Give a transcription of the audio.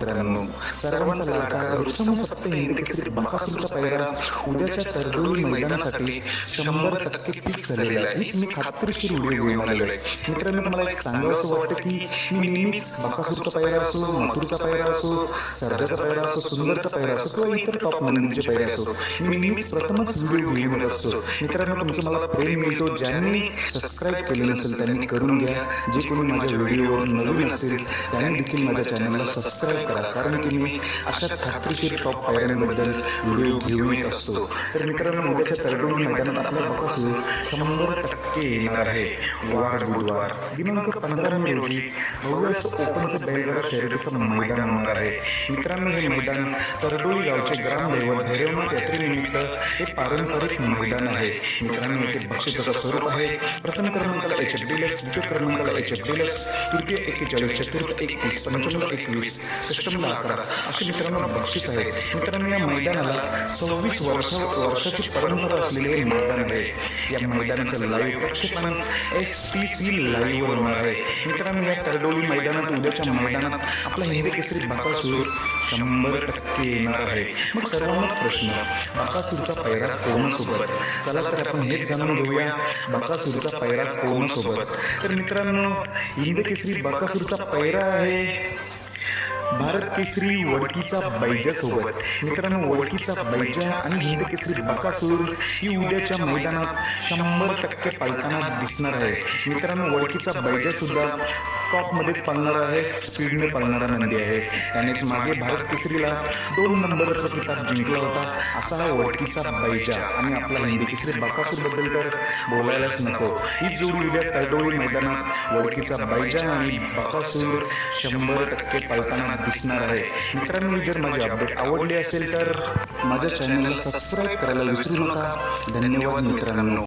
मित्रांनो सर्वांचा लाडका रुसम सप्ताह हिंद केसरी बकासूरचा पैरा उद्याच्या तरडोली मैदानासाठी शंभर टक्के फिक्स झालेला आहे. हीच मी खात्रीशीर व्हिडिओ घेऊन आलेलो आहे. मित्रांनो मला एक सांगावं असं वाटतं की मी नेहमीच बकासूरचा पैरा असो मथुरचा पैरा असो सर्जाचा पैरा असो सुंदरचा पैरा असो किंवा इतर टॉप नंदीचे पैरे असो मी नेहमीच प्रथमच व्हिडिओ घेऊन असतो. मित्रांनो तुमचं मला प्रेम मिळतो. ज्यांनी सबस्क्राईब केले नसेल त्यांनी करून घ्या. जे कोणी माझ्या व्हिडिओवर नवीन असेल त्यांनी देखील माझ्या चॅनलला सबस्क्राईब करा. कारण की मी अशा खात्रीशीर टॉप पायऱ्यांबद्दल व्हिडिओ घेऊन येत असतो. तर मित्रांनो उद्याच्या तरडून मैदानात आपला बकासूर शंभर टक्के येणार आहे. वार बुधवार. दिनांक पंधरा मे रोजी भव्यास ओपनचं बैलगाडा शर्यतीचं मैदान होणार आहे. मित्रांनो हे मैदान तरडोळी गावचे ग्रामदैवत भैरवनाथ यात्रेनिमित्त हे पारंपरिक मैदान आहे. मित्रांनो येथे बक्षिसाचं स्वरूप आहे. प्रथम क्रमांकाला एच एफ डिलक्स द्वितीय क्रमांकाला एच एफ डिलक्स तृतीय एकेचाळीस चतुर्थ एकतीस पंचम एकवीस सक्षम अकरा असे मित्रांनो बक्षीस आहे. मित्रांनो या मैदानाला सव्वीस वर्ष वर्षाची परंपरा असलेले हे मैदान आहे. या मैदानाचं लाईव्ह प्रक्षेपण एस पी सी लाईव्ह होणार आहे. मित्रांनो या तरडोली मैदानात उद्याच्या मैदानात आपला हिंदी केसरी बाकासूर शंभर टक्के येणार आहे. मग सर्वांना प्रश्न बाकासूरचा पैरा कोणासोबत? चला तर आपण हेच जाणून घेऊया बाकासूरचा पैरा कोणासोबत? तर मित्रांनो हिंद केसरी बाकासूरचा पैरा आहे. भारत केसरी वडकीचा बैजा सोबत मित्रांनो वडकीचा बैजा आणि हिंद केसरी बकासूर ही उद्याच्या मैदानात शंभर टक्के पालताना दिसणार आहे. मित्रांनो वडकीचा बैजा सुद्धा टॉपमध्येच पालणार आहे स्पीडने पालणारा नंदी आहे. त्यानेच मागे भारत केसरीला दोन नंबरचा किताब जिंकला होता. असा हा वडकीचा बैजा. आणि आपला हिंदी केसरी बकासूरबद्दल तर बोलायलाच नको. ही जोडी उद्या तळडोळी मैदानात वडकीचा बैजा आणि बकासूर शंभर टक्के पालताना दिसणार आहे. मित्रांनो जर माझी अपडेट आवडली असेल तर माझ्या चॅनलला सबस्क्राईब करायला विसरू नका. धन्यवाद मित्रांनो.